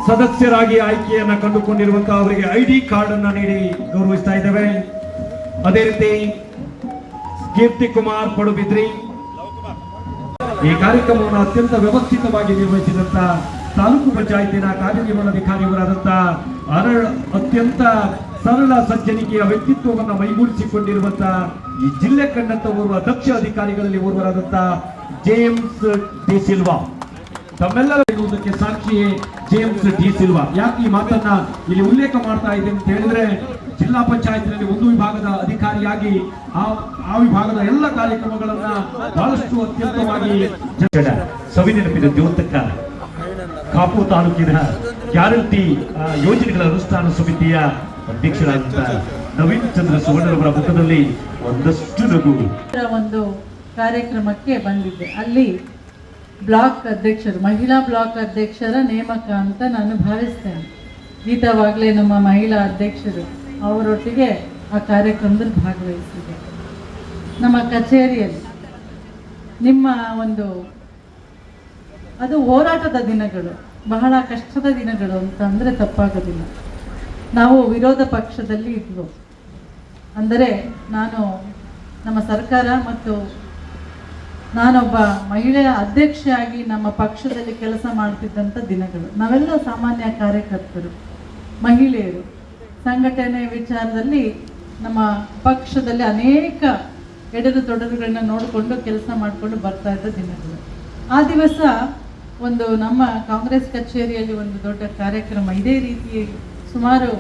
ಸದಸ್ಯರಾಗಿ ಆಯ್ಕೆಯನ್ನ ಕಂಡುಕೊಂಡಿರುವಂತಹ ಅವರಿಗೆ ಐ ಡಿ ಕಾರ್ಡ್ ಅನ್ನ ನೀಡಿ ಗೌರವಿಸ್ತಾ ಇದ್ದೇವೆ. ಅದೇ ರೀತಿ ಕೀರ್ತಿ ಕುಮಾರ್ ಪಡುಬಿದ್ರಿ ಈ ಕಾರ್ಯಕ್ರಮವನ್ನು ಅತ್ಯಂತ ವ್ಯವಸ್ಥಿತವಾಗಿ ನಿರ್ವಹಿಸಿದಂತ ತಾಲೂಕು ಪಂಚಾಯತಿನ ಕಾರ್ಯನಿರ್ವಹಣಾಧಿಕಾರಿಯವರಾದಂತಹ ಅರಳ, ಅತ್ಯಂತ ಸರಳ ಸಜ್ಜನಿಕೆಯ ವ್ಯಕ್ತಿತ್ವವನ್ನು ಮೈಗೂಡಿಸಿಕೊಂಡಿರುವಂತಹ ಈ ಜಿಲ್ಲೆ ಕಂಡಂತ ಓರ್ವ ದಕ್ಷ ಅಧಿಕಾರಿಗಳಲ್ಲಿ ಓರ್ವರಾದಂತಹ ಜೇಮ್ಸ್ ಡಿ ಸಿಲ್ವಾ. ತಮ್ಮೆಲ್ಲರ ಇರುವುದಕ್ಕೆ ಸಾಕ್ಷಿಯೇ ಜೇಮ್ಸ್ ಡಿ ಸಿಲ್ವಾ. ಯಾಕೆ ಈ ಮಾತನ್ನ ಇಲ್ಲಿ ಉಲ್ಲೇಖ ಮಾಡ್ತಾ ಇದೆ ಅಂತ ಹೇಳಿದ್ರೆ ಜಿಲ್ಲಾ ಪಂಚಾಯತ್ನಲ್ಲಿ ಒಂದು ವಿಭಾಗದ ಅಧಿಕಾರಿಯಾಗಿ ಆ ಆ ವಿಭಾಗದ ಎಲ್ಲ ಕಾರ್ಯಕ್ರಮಗಳನ್ನ ಬಹಳಷ್ಟು ಅತ್ಯಂತವಾಗಿ ಸವಿ ಸವಿನೆನಪಿನ ದ್ಯೋತಕ ಕಾಪು ತಾಲೂಕಿನ ಗ್ಯಾರಂಟಿ ಯೋಜನೆಗಳ ಅನುಷ್ಠಾನ ಸಮಿತಿಯ ಅಧ್ಯಕ್ಷರಾದಂತಹ ನವೀನ್ ಚಂದ್ರ ಸುವರ್ಣರವರ ಮುಖದಲ್ಲಿ ಒಂದಷ್ಟು ನಗು. ಒಂದು ಕಾರ್ಯಕ್ರಮಕ್ಕೆ ಬಂದಿದ್ದೆ. ಅಲ್ಲಿ ಬ್ಲಾಕ್ ಅಧ್ಯಕ್ಷರು, ಮಹಿಳಾ ಬ್ಲಾಕ್ ಅಧ್ಯಕ್ಷರ ನೇಮಕ ಅಂತ ನಾನು ಭಾವಿಸ್ತೇನೆ. ಗೀತವಾಗಲೇ ನಮ್ಮ ಮಹಿಳಾ ಅಧ್ಯಕ್ಷರು ಅವರೊಟ್ಟಿಗೆ ಆ ಕಾರ್ಯಕ್ರಮದಲ್ಲಿ ಭಾಗವಹಿಸಿದೆ. ನಮ್ಮ ಕಚೇರಿಯಲ್ಲಿ ನಿಮ್ಮ ಒಂದು ಅದು ಹೋರಾಟದ ದಿನಗಳು, ಬಹಳ ಕಷ್ಟದ ದಿನಗಳು ಅಂತ ಅಂದರೆ ತಪ್ಪಾಗೋದಿಲ್ಲ. ನಾವು ವಿರೋಧ ಪಕ್ಷದಲ್ಲಿ ಇದ್ವು. ಅಂದರೆ ನಾನು ನಮ್ಮ ಸರ್ಕಾರ ಮತ್ತು ನಾನೊಬ್ಬ ಮಹಿಳೆಯ ಅಧ್ಯಕ್ಷೆಯಾಗಿ ನಮ್ಮ ಪಕ್ಷದಲ್ಲಿ ಕೆಲಸ ಮಾಡ್ತಿದ್ದಂಥ ದಿನಗಳು. ನಾವೆಲ್ಲ ಸಾಮಾನ್ಯ ಕಾರ್ಯಕರ್ತರು, ಮಹಿಳೆಯರು. ಸಂಘಟನೆ ವಿಚಾರದಲ್ಲಿ ನಮ್ಮ ಪಕ್ಷದಲ್ಲಿ ಅನೇಕ ಎಡರು ತೊಡರುಗಳನ್ನ ನೋಡಿಕೊಂಡು ಕೆಲಸ ಮಾಡಿಕೊಂಡು ಬರ್ತಾ ಇದ್ದ ದಿನಗಳು. ಆ ದಿವಸ ಒಂದು ನಮ್ಮ ಕಾಂಗ್ರೆಸ್ ಕಚೇರಿಯಲ್ಲಿ ಒಂದು ದೊಡ್ಡ ಕಾರ್ಯಕ್ರಮ ಇದೇ ರೀತಿ ಸುಮಾರು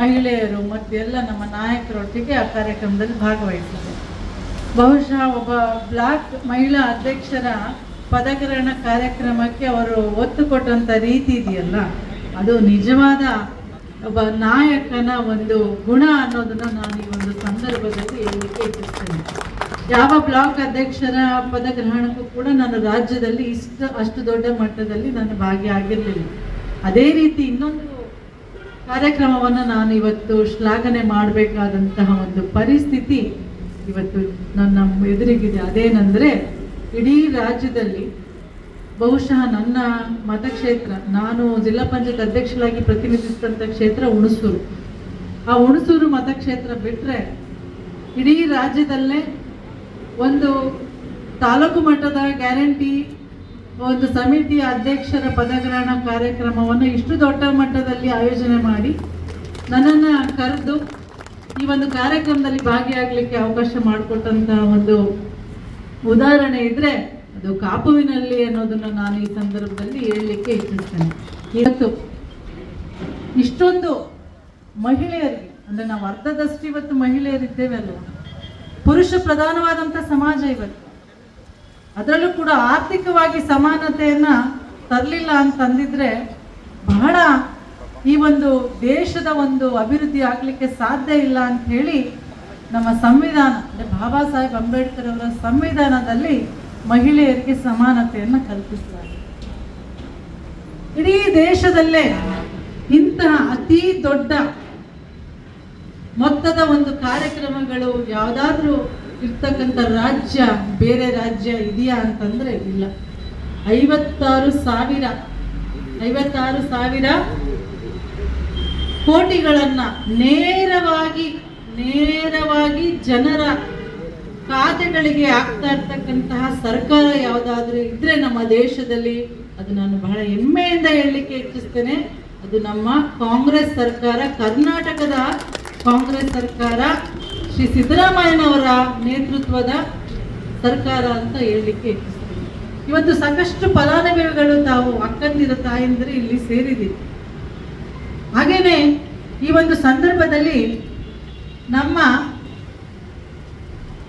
ಮಹಿಳೆಯರು ಮತ್ತು ಎಲ್ಲ ನಮ್ಮ ನಾಯಕರೊಟ್ಟಿಗೆ ಆ ಕಾರ್ಯಕ್ರಮದಲ್ಲಿ ಭಾಗವಹಿಸಿದೆ ಬಹುಶಃ ಒಬ್ಬ ಬ್ಲಾಕ್ ಮಹಿಳಾ ಅಧ್ಯಕ್ಷರ ಪದಗ್ರಹಣ ಕಾರ್ಯಕ್ರಮಕ್ಕೆ ಅವರು ಒತ್ತು ಕೊಟ್ಟಂಥ ರೀತಿ ಇದೆಯಲ್ಲ? ಅದು ನಿಜವಾದ ಒಬ್ಬ ನಾಯಕನ ಒಂದು ಗುಣ ಅನ್ನೋದನ್ನ ನಾನು ಈ ಒಂದು ಸಂದರ್ಭದಲ್ಲಿ ಹೇಳಲಿಕ್ಕೆ ಇಚ್ಛಿಸ್ತೇನೆ. ಯಾವ ಬ್ಲಾಕ್ ಅಧ್ಯಕ್ಷರ ಪದಗ್ರಹಣಕ್ಕೂ ಕೂಡ ನಾನು ರಾಜ್ಯದಲ್ಲಿ ಇಷ್ಟು, ಅಷ್ಟು ದೊಡ್ಡ ಮಟ್ಟದಲ್ಲಿ ನಾನು ಭಾಗಿಯಾಗಿರಲಿಲ್ಲ ಅದೇ ರೀತಿ ಇನ್ನೊಂದು ಕಾರ್ಯಕ್ರಮವನ್ನು ನಾನು ಇವತ್ತು ಶ್ಲಾಘನೆ ಮಾಡಬೇಕಾದಂತಹ ಒಂದು ಪರಿಸ್ಥಿತಿ ಇವತ್ತು ನನ್ನ ಎದುರಿಗಿದೆ. ಅದೇನೆಂದರೆ, ಇಡೀ ರಾಜ್ಯದಲ್ಲಿ ಬಹುಶಃ ನನ್ನ ಮತಕ್ಷೇತ್ರ, ನಾನು ಜಿಲ್ಲಾ ಪಂಚಾಯತ್ ಅಧ್ಯಕ್ಷರಾಗಿ ಪ್ರತಿನಿಧಿಸಿದಂಥ ಕ್ಷೇತ್ರ ಹುಣಸೂರು. ಆ ಹುಣಸೂರು ಮತಕ್ಷೇತ್ರ ಬಿಟ್ಟರೆ ಇಡೀ ರಾಜ್ಯದಲ್ಲೇ ಒಂದು ತಾಲೂಕು ಮಟ್ಟದ ಗ್ಯಾರಂಟಿ, ಒಂದು ಸಮಿತಿಯ ಅಧ್ಯಕ್ಷರ ಪದಗ್ರಹಣ ಕಾರ್ಯಕ್ರಮವನ್ನು ಇಷ್ಟು ದೊಡ್ಡ ಮಟ್ಟದಲ್ಲಿ ಆಯೋಜನೆ ಮಾಡಿ ನನ್ನನ್ನು ಕರೆದು ಈ ಒಂದು ಕಾರ್ಯಕ್ರಮದಲ್ಲಿ ಭಾಗಿಯಾಗಲಿಕ್ಕೆ ಅವಕಾಶ ಮಾಡಿಕೊಟ್ಟಂತ ಒಂದು ಉದಾಹರಣೆ ಇದ್ರೆ ಅದು ಕಾಪುವಿನಲ್ಲಿ ಅನ್ನೋದನ್ನು ನಾನು ಈ ಸಂದರ್ಭದಲ್ಲಿ ಹೇಳಲಿಕ್ಕೆ ಇಚ್ಛಿಸ್ತೇನೆ. ಇವತ್ತು ಇಷ್ಟೊಂದು ಮಹಿಳೆಯರಿಗೆ, ಅಂದ್ರೆ ನಾವು ಅರ್ಧದಷ್ಟು ಇವತ್ತು ಮಹಿಳೆಯರಿದ್ದೇವೆ ಅಲ್ವಾ? ಪುರುಷ ಪ್ರಧಾನವಾದಂಥ ಸಮಾಜ ಇವತ್ತು. ಅದರಲ್ಲೂ ಕೂಡ ಆರ್ಥಿಕವಾಗಿ ಸಮಾನತೆಯನ್ನ ತರಲಿಲ್ಲ ಅಂತಂದಿದ್ರೆ ಬಹಳ ಈ ಒಂದು ದೇಶದ ಒಂದು ಅಭಿವೃದ್ಧಿ ಆಗಲಿಕ್ಕೆ ಸಾಧ್ಯ ಇಲ್ಲ ಅಂತ ಹೇಳಿ ನಮ್ಮ ಸಂವಿಧಾನ, ಅಂದರೆ ಬಾಬಾ ಸಾಹೇಬ್ ಅಂಬೇಡ್ಕರ್ ಅವರ ಸಂವಿಧಾನದಲ್ಲಿ ಮಹಿಳೆಯರಿಗೆ ಸಮಾನತೆಯನ್ನು ಕಲ್ಪಿಸ್ತಾರೆ. ಇಡೀ ದೇಶದಲ್ಲೇ ಇಂತಹ ಅತಿ ದೊಡ್ಡ ಮೊತ್ತದ ಒಂದು ಕಾರ್ಯಕ್ರಮಗಳು ಯಾವುದಾದ್ರೂ ಇರ್ತಕ್ಕಂಥ ರಾಜ್ಯ, ಬೇರೆ ರಾಜ್ಯ ಇದೆಯಾ ಅಂತಂದ್ರೆ ಇಲ್ಲ. ಐವತ್ತಾರು ಸಾವಿರ ಐವತ್ತಾರು ಸಾವಿರ ಕೋಟಿಗಳನ್ನ ನೇರವಾಗಿ ನೇರವಾಗಿ ಜನರ ಖಾತೆಗಳಿಗೆ ಆಗ್ತಾ ಇರ್ತಕ್ಕಂತಹ ಸರ್ಕಾರ ಯಾವುದಾದ್ರೂ ಇದ್ರೆ ನಮ್ಮ ದೇಶದಲ್ಲಿ, ಅದು ನಾನು ಬಹಳ ಹೆಮ್ಮೆಯಿಂದ ಹೇಳಲಿಕ್ಕೆ ಇಚ್ಛಿಸ್ತೇನೆ. ಅದು ನಮ್ಮ ಕಾಂಗ್ರೆಸ್ ಸರ್ಕಾರ, ಕರ್ನಾಟಕದ ಕಾಂಗ್ರೆಸ್ ಸರ್ಕಾರ, ಶ್ರೀ ಸಿದ್ದರಾಮಯ್ಯನವರ ನೇತೃತ್ವದ ಸರ್ಕಾರ ಅಂತ ಹೇಳಲಿಕ್ಕೆ ಇಚ್ಛಿಸ್ತೇನೆ. ಇವತ್ತು ಸಾಕಷ್ಟು ಫಲಾನುಭವಿಗಳು ತಾವು ಅಕ್ಕಂದಿರ ತಾಯಂದಿರು ಇಲ್ಲಿ ಸೇರಿದ್ದೀರಿ. ಹಾಗೇನೆ ಈ ಒಂದು ಸಂದರ್ಭದಲ್ಲಿ ನಮ್ಮ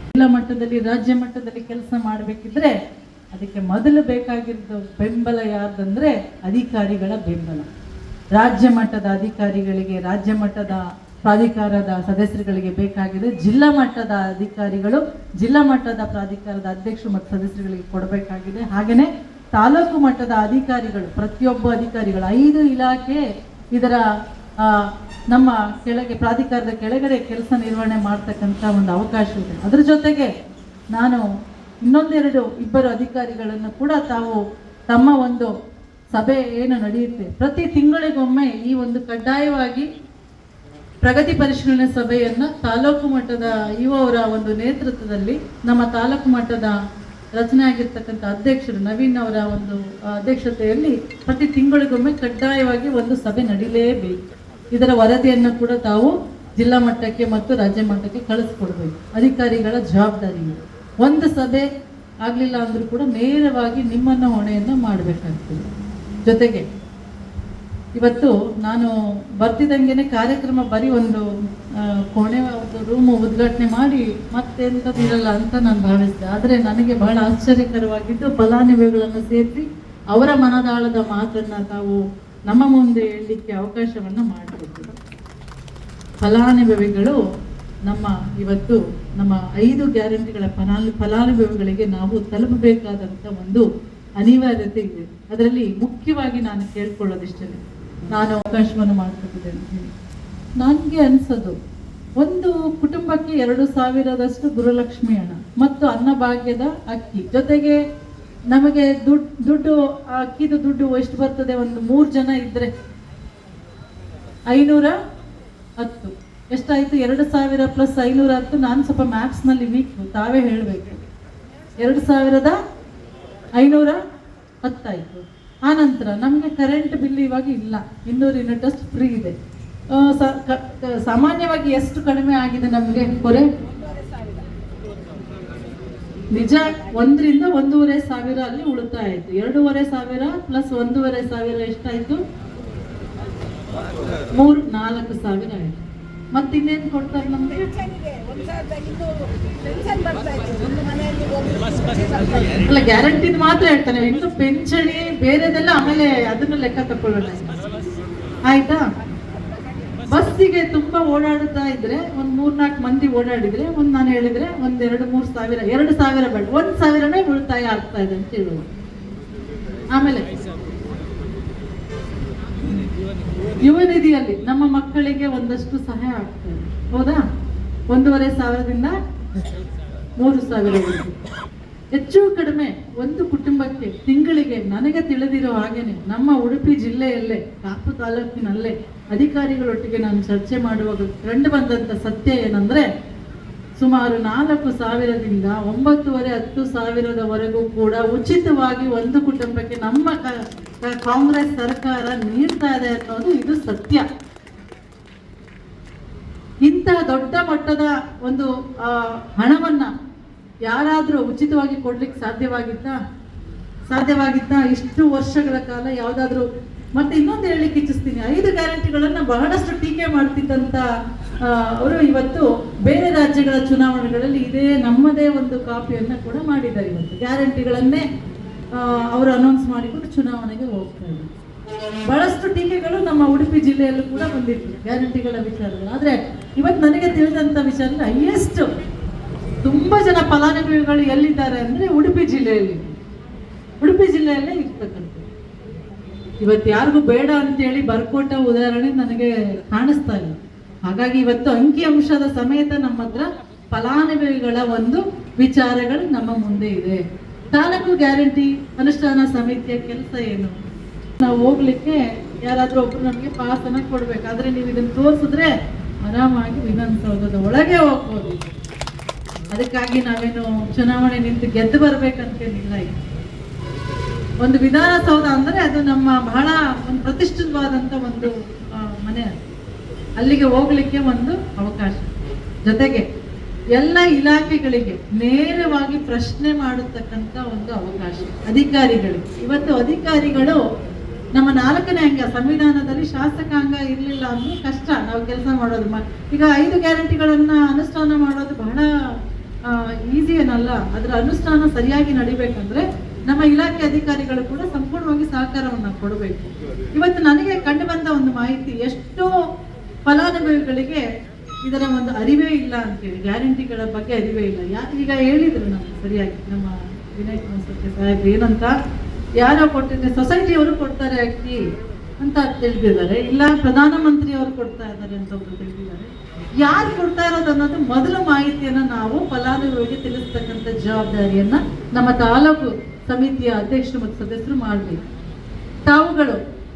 ಜಿಲ್ಲಾ ಮಟ್ಟದಲ್ಲಿ, ರಾಜ್ಯ ಮಟ್ಟದಲ್ಲಿ ಕೆಲಸ ಮಾಡಬೇಕಿದ್ರೆ ಅದಕ್ಕೆ ಮೊದಲು ಬೇಕಾಗಿರೋದು ಬೆಂಬಲ ಯಾರ್ದಂದ್ರೆ ಅಧಿಕಾರಿಗಳ ಬೆಂಬಲ. ರಾಜ್ಯ ಮಟ್ಟದ ಅಧಿಕಾರಿಗಳಿಗೆ, ರಾಜ್ಯ ಮಟ್ಟದ ಪ್ರಾಧಿಕಾರದ ಸದಸ್ಯರುಗಳಿಗೆ ಬೇಕಾಗಿದೆ ಜಿಲ್ಲಾ ಮಟ್ಟದ ಅಧಿಕಾರಿಗಳು, ಜಿಲ್ಲಾ ಮಟ್ಟದ ಪ್ರಾಧಿಕಾರದ ಅಧ್ಯಕ್ಷರು ಮತ್ತು ಸದಸ್ಯರುಗಳಿಗೆ ಕೊಡಬೇಕಾಗಿದೆ. ಹಾಗೆಯೇ ತಾಲೂಕು ಮಟ್ಟದ ಅಧಿಕಾರಿಗಳು, ಪ್ರತಿಯೊಬ್ಬ ಅಧಿಕಾರಿಗಳು, ಐದು ಇಲಾಖೆ ಇದರ ನಮ್ಮ ಕೆಳಗೆ, ಪ್ರಾಧಿಕಾರದ ಕೆಳಗಡೆ ಕೆಲಸ ನಿರ್ವಹಣೆ ಮಾಡ್ತಕ್ಕಂಥ ಒಂದು ಅವಕಾಶ ಇದೆ. ಅದರ ಜೊತೆಗೆ ನಾನು ಇನ್ನೊಂದೆರಡು ಇಬ್ಬರು ಅಧಿಕಾರಿಗಳನ್ನು ಕೂಡ ತಾವು ತಮ್ಮ ಒಂದು ಸಭೆ ಏನು ನಡೆಯುತ್ತೆ. ಪ್ರತಿ ತಿಂಗಳಿಗೊಮ್ಮೆ ಈ ಒಂದು ಕಡ್ಡಾಯವಾಗಿ ಪ್ರಗತಿ ಪರಿಶೀಲನೆ ಸಭೆಯನ್ನು ತಾಲೂಕು ಮಟ್ಟದ ಯುವವರ ಒಂದು ನೇತೃತ್ವದಲ್ಲಿ, ನಮ್ಮ ತಾಲೂಕು ಮಟ್ಟದ ರಚನೆ ಆಗಿರ್ತಕ್ಕಂಥ ಅಧ್ಯಕ್ಷರು ನವೀನ್ ಅವರ ಒಂದು ಅಧ್ಯಕ್ಷತೆಯಲ್ಲಿ ಪ್ರತಿ ತಿಂಗಳಿಗೊಮ್ಮೆ ಕಡ್ಡಾಯವಾಗಿ ಒಂದು ಸಭೆ ನಡೀಲೇಬೇಕು. ಇದರ ವರದಿಯನ್ನು ಕೂಡ ತಾವು ಜಿಲ್ಲಾ ಮಟ್ಟಕ್ಕೆ ಮತ್ತು ರಾಜ್ಯ ಮಟ್ಟಕ್ಕೆ ಕಳಿಸ್ಕೊಡ್ಬೇಕು. ಅಧಿಕಾರಿಗಳ ಜವಾಬ್ದಾರಿ ಒಂದು ಸಭೆ ಆಗಲಿಲ್ಲ ಅಂದರೂ ಕೂಡ ನೇರವಾಗಿ ನಿಮ್ಮನ್ನು ಹೊಣೆಯನ್ನು ಮಾಡಬೇಕಾಗ್ತದೆ. ಜೊತೆಗೆ ಇವತ್ತು ನಾನು ಬರ್ತಿದ್ದಂಗೆನೆ ಕಾರ್ಯಕ್ರಮ ಬರೀ ಒಂದು ಕೋಣೆ ಒಂದು ರೂಮು ಉದ್ಘಾಟನೆ ಮಾಡಿ ಮತ್ತೆ ಇರಲ್ಲ ಅಂತ ನಾನು ಭಾವಿಸಿದೆ. ಆದರೆ ನನಗೆ ಬಹಳ ಆಶ್ಚರ್ಯಕರವಾಗಿದ್ದು ಫಲಾನುಭವಿಗಳನ್ನು ಸೇರಿಸಿ ಅವರ ಮನದಾಳದ ಮಾತನ್ನು ತಾವು ನಮ್ಮ ಮುಂದೆ ಹೇಳಲಿಕ್ಕೆ ಅವಕಾಶವನ್ನು ಮಾಡಬೇಕು ಫಲಾನುಭವಿಗಳು ನಮ್ಮ ಇವತ್ತು ನಮ್ಮ ಐದು ಗ್ಯಾರಂಟಿಗಳ ಫಲಾನು, ಫಲಾನುಭವಿಗಳಿಗೆ ನಾವು ತಲುಪಬೇಕಾದಂಥ ಒಂದು ಅನಿವಾರ್ಯತೆ ಇದೆ. ಅದರಲ್ಲಿ ಮುಖ್ಯವಾಗಿ ನಾನು ಕೇಳ್ಕೊಳ್ಳೋದಿಷ್ಟೇ ನಾನು ಅವಕಾಶವನ್ನು ಮಾಡಿಕೊಟ್ಟಿದ್ದೇನೆ ಅಂತ ಹೇಳಿ. ನನಗೆ ಅನಿಸೋದು, ಒಂದು ಕುಟುಂಬಕ್ಕೆ ಎರಡು ಸಾವಿರದಷ್ಟು ಗುರುಲಕ್ಷ್ಮಿ ಹಣ ಮತ್ತು ಅನ್ನಭಾಗ್ಯದ ಅಕ್ಕಿ. ಜೊತೆಗೆ ನಮಗೆ ದುಡ್ಡು ದುಡ್ಡು, ಅಕ್ಕಿದು ದುಡ್ಡು ಎಷ್ಟು ಬರ್ತದೆ? ಒಂದು ಮೂರು ಜನ ಇದ್ರೆ ಐನೂರ ಹತ್ತು. ಎಷ್ಟಾಯಿತು? ಎರಡು ಸಾವಿರ ಪ್ಲಸ್ ಐನೂರ ಹತ್ತು. ನಾನು ಸ್ವಲ್ಪ ಮ್ಯಾಥ್ಸ್ನಲ್ಲಿ ವೀಕ್ ತಾವೇ ಹೇಳಬೇಕು. ಎರಡು ಸಾವಿರದ ಐನೂರ ಹತ್ತಾಯಿತು. ಆನಂತರ ನಮಗೆ ಕರೆಂಟ್ ಬಿಲ್ ಇವಾಗ ಇಲ್ಲ. ಇನ್ನೂರು ಯೂನಿಟ್ ಅಷ್ಟು ಫ್ರೀ ಇದೆ. ಸಾಮಾನ್ಯವಾಗಿ ಎಷ್ಟು ಕಡಿಮೆ ಆಗಿದೆ ನಮಗೆ ಹೊರೆ ನಿಜ ಒಂದರಿಂದ ಒಂದೂವರೆ ಸಾವಿರ ಅಲ್ಲಿ ಉಳಿತಾಯ ಆಯಿತು ಎರಡೂವರೆ ಸಾವಿರ ಪ್ಲಸ್ ಒಂದೂವರೆ ಸಾವಿರ ಎಷ್ಟಾಯಿತು? ಮೂರು, ನಾಲ್ಕು ಸಾವಿರ ಆಯಿತು. ಮತ್ತಿನ್ನೇನು ಕೊಡ್ತಾರೆ ನಮಗೆ? ಅಲ್ಲ ಗ್ಯಾರಂಟಿ ಮಾತ್ರ ಹೇಳ್ತಾನೆ. ಇನ್ನು ಪಿಂಚಣಿ ಬೇರೆದೆಲ್ಲ ಆಮೇಲೆ ಅದನ್ನು ಲೆಕ್ಕ ತಕೊಳ್ಳೋಣ ಆಯ್ತಾ? ಬಸ್ಸಿಗೆ ತುಂಬಾ ಓಡಾಡುತ್ತಾ ಇದ್ರೆ, ಒಂದ್ ಮೂರ್ನಾಲ್ಕು ಮಂದಿ ಓಡಾಡಿದ್ರೆ, ಒಂದ್ ನಾನು ಹೇಳಿದ್ರೆ ಒಂದ್ ಎರಡು ಮೂರ್ ಸಾವಿರ, ಎರಡು ಸಾವಿರ ಬೇಡ. ಒಂದ್ ಸಾವಿರನೇ ಉಳಿತಾಯ ಆಗ್ತಾ ಇದೆ ಅಂತ ಹೇಳುವ ಆಮೇಲೆ, ಯುವ ನಿಧಿಯಲ್ಲಿ ನಮ್ಮ ಮಕ್ಕಳಿಗೆ ಒಂದಷ್ಟು ಸಹಾಯ ಆಗ್ತದೆ ಹೌದಾ? ಒಂದೂವರೆ ಸಾವಿರದಿಂದ ಮೂರು ಸಾವಿರ ಹೆಚ್ಚು ಕಡಿಮೆ ಒಂದು ಕುಟುಂಬಕ್ಕೆ ತಿಂಗಳಿಗೆ ನನಗೆ ತಿಳಿದಿರೋ ಹಾಗೇನೆ ನಮ್ಮ ಉಡುಪಿ ಜಿಲ್ಲೆಯಲ್ಲೇ ಕಾಪು ತಾಲೂಕಿನಲ್ಲೇ ಅಧಿಕಾರಿಗಳೊಟ್ಟಿಗೆ ನಾನು ಚರ್ಚೆ ಮಾಡುವಾಗ ಕಂಡು ಬಂದಂತ ಸತ್ಯ ಏನಂದ್ರೆ, ಸುಮಾರು ನಾಲ್ಕು ಸಾವಿರದಿಂದ ಒಂಬತ್ತುವರೆ ಹತ್ತು ಸಾವಿರದವರೆಗೂ ಕೂಡ ಉಚಿತವಾಗಿ ಒಂದು ಕುಟುಂಬಕ್ಕೆ ನಮ್ಮ ಕಾಂಗ್ರೆಸ್ ಸರ್ಕಾರ ನೀಡ್ತಾ ಇದೆ ಅನ್ನೋದು ಇದು ಸತ್ಯ. ಇಂತಹ ದೊಡ್ಡ ಮಟ್ಟದ ಒಂದು ಹಣವನ್ನ ಯಾರಾದ್ರೂ ಉಚಿತವಾಗಿ ಕೊಡ್ಲಿಕ್ಕೆ ಸಾಧ್ಯವಾಗಿತ್ತಾ? ಸಾಧ್ಯವಾಗಿತ್ತಾ? ಇಷ್ಟು ವರ್ಷಗಳ ಕಾಲ ಯಾವ್ದಾದ್ರು, ಮತ್ತೆ ಇನ್ನೊಂದು ಹೇಳಲಿಕ್ಕೆ ಇಚ್ಛಿಸ್ತೀನಿ. ಐದು ಗ್ಯಾರಂಟಿಗಳನ್ನ ಬಹಳಷ್ಟು ಟೀಕೆ ಮಾಡ್ತಿದ್ದಂತ ಅವರು ಇವತ್ತು ಬೇರೆ ರಾಜ್ಯಗಳ ಚುನಾವಣೆಗಳಲ್ಲಿ ಇದೇ ನಮ್ಮದೇ ಒಂದು ಕಾಪಿಯನ್ನ ಕೂಡ ಮಾಡಿದ್ದಾರೆ ಇವತ್ತು. ಗ್ಯಾರಂಟಿಗಳನ್ನೇ ಅವರು ಅನೌನ್ಸ್ ಮಾಡಿಕೊಂಡು ಚುನಾವಣೆಗೆ ಹೋಗ್ತಾ ಇದ್ದಾರೆ. ಬಹಳಷ್ಟು ಟೀಕೆಗಳು ನಮ್ಮ ಉಡುಪಿ ಜಿಲ್ಲೆಯಲ್ಲೂ ಕೂಡ ಬಂದಿತ್ತು ಗ್ಯಾರಂಟಿಗಳ ವಿಚಾರಗಳು. ಆದ್ರೆ ಇವತ್ತು ನನಗೆ ತಿಳಿದಂತ ವಿಚಾರ ಹೈಯೆಸ್ಟ್ ತುಂಬಾ ಜನ ಫಲಾನುಭವಿಗಳು ಎಲ್ಲಿದ್ದಾರೆ ಅಂದ್ರೆ ಉಡುಪಿ ಜಿಲ್ಲೆಯಲ್ಲಿ. ಉಡುಪಿ ಜಿಲ್ಲೆಯಲ್ಲೇ ಇರ್ತಕ್ಕಂಥದ್ದು. ಇವತ್ತು ಯಾರಿಗೂ ಬೇಡ ಅಂತೇಳಿ ಬರ್ಕೊಟ್ಟ ಉದಾಹರಣೆ ನನಗೆ ಕಾಣಿಸ್ತಾ ಇಲ್ಲ. ಹಾಗಾಗಿ ಇವತ್ತು ಅಂಕಿ ಅಂಶದ ಸಮೇತ ನಮ್ಮ ಹತ್ರ ಫಲಾನುಭವಿಗಳ ಒಂದು ವಿಚಾರಗಳು ನಮ್ಮ ಮುಂದೆ ಇದೆ. ತಾಲೂಕು ಗ್ಯಾರಂಟಿ ಅನುಷ್ಠಾನ ಸಮಿತಿಯ ಕೆಲಸ ಏನು? ನಾವು ಹೋಗ್ಲಿಕ್ಕೆ ಯಾರಾದರೂ ಒಬ್ರು ನಮಗೆ ಪಾಸನ ಕೊಡ್ಬೇಕಾದ್ರೆ ನೀವು ಇದನ್ನ ತೋರಿಸಿದ್ರೆ ಆರಾಮಾಗಿ ವಿಧಾನಸೌಧದ ಒಳಗೆ ಹೋಗ್ಬೋದು ಅದಕ್ಕಾಗಿ ನಾವೇನು ಚುನಾವಣೆ ನಿಂತು ಗೆದ್ದು ಬರ್ಬೇಕಂತೇನಿಲ್ಲ ಏನಿಲ್ಲ ಒಂದು ವಿಧಾನಸೌಧ ಅಂದ್ರೆ ಅದು ನಮ್ಮ ಬಹಳ ಒಂದು ಪ್ರತಿಷ್ಠಿತವಾದಂಥ ಒಂದು ಮನೆ ಅಲ್ಲಿಗೆ ಹೋಗ್ಲಿಕ್ಕೆ ಒಂದು ಅವಕಾಶ. ಜೊತೆಗೆ ಎಲ್ಲ ಇಲಾಖೆಗಳಿಗೆ ನೇರವಾಗಿ ಪ್ರಶ್ನೆ ಮಾಡತಕ್ಕಂತ ಒಂದು ಅವಕಾಶ. ಅಧಿಕಾರಿಗಳು ಇವತ್ತು ಅಧಿಕಾರಿಗಳು ನಮ್ಮ ನಾಲ್ಕನೇ ಅಂಗ ಸಂವಿಧಾನದಲ್ಲಿ ಶಾಸಕಾಂಗ ಇರಲಿಲ್ಲ ಅಂದ್ರೆ ಕಷ್ಟ. ನಾವು ಕೆಲಸ ಮಾಡೋದು ಈಗ ಐದು ಗ್ಯಾರಂಟಿಗಳನ್ನ ಅನುಷ್ಠಾನ ಮಾಡೋದು ಬಹಳ ಈಸಿ ಏನಲ್ಲ. ಅದರ ಅನುಷ್ಠಾನ ಸರಿಯಾಗಿ ನಡಿಬೇಕಂದ್ರೆ ನಮ್ಮ ಇಲಾಖೆ ಅಧಿಕಾರಿಗಳು ಕೂಡ ಸಂಪೂರ್ಣವಾಗಿ ಸಹಕಾರವನ್ನ ಕೊಡಬೇಕು. ಇವತ್ತು ನನಗೆ ಕಂಡು ಬಂದ ಒಂದು ಮಾಹಿತಿ, ಎಷ್ಟೋ ಫಲಾನುಭವಿಗಳಿಗೆ ಇದರ ಒಂದು ಅರಿವೇ ಇಲ್ಲ ಅಂತೇಳಿ ಗ್ಯಾರಂಟಿಗಳ ಬಗ್ಗೆ ಅರಿವೇ ಇಲ್ಲ. ಯಾ ಈಗ ಹೇಳಿದ್ರು ನಮ್ಗೆ ಸರಿಯಾಗಿ. ನಮ್ಮ ವಿನಯ್ ಕುಮಾರ್ ಸಾಹೇಬ್ ಏನಂತ? ಯಾರೋ ಕೊಟ್ಟಿದ್ರೆ ಸೊಸೈಟಿಯವರು ಕೊಡ್ತಾರೆ ಅಕ್ಕಿ ಅಂತ ತಿಳಿದಿದ್ದಾರೆ. ಇಲ್ಲ ಪ್ರಧಾನಮಂತ್ರಿಯವರು ಕೊಡ್ತಾ ಇದ್ದಾರೆ ಅಂತ ಒಬ್ರು ತಿಳಿದಿದ್ದಾರೆ. ಯಾರು ಕೊಡ್ತಾ ಇರೋದು ಅನ್ನೋದು ಮೊದಲ ಮಾಹಿತಿಯನ್ನ ನಾವು ಫಲಾನುಭವಿಗೆ ತಿಳಿಸ್ತಕ್ಕಂಥ ಜವಾಬ್ದಾರಿಯನ್ನ ನಮ್ಮ ತಾಲೂಕು ಸಮಿತಿಯ ಅಧ್ಯಕ್ಷರು ಮತ್ತು ಸದಸ್ಯರು ಮಾಡಬೇಕು. ತಾವುಗಳು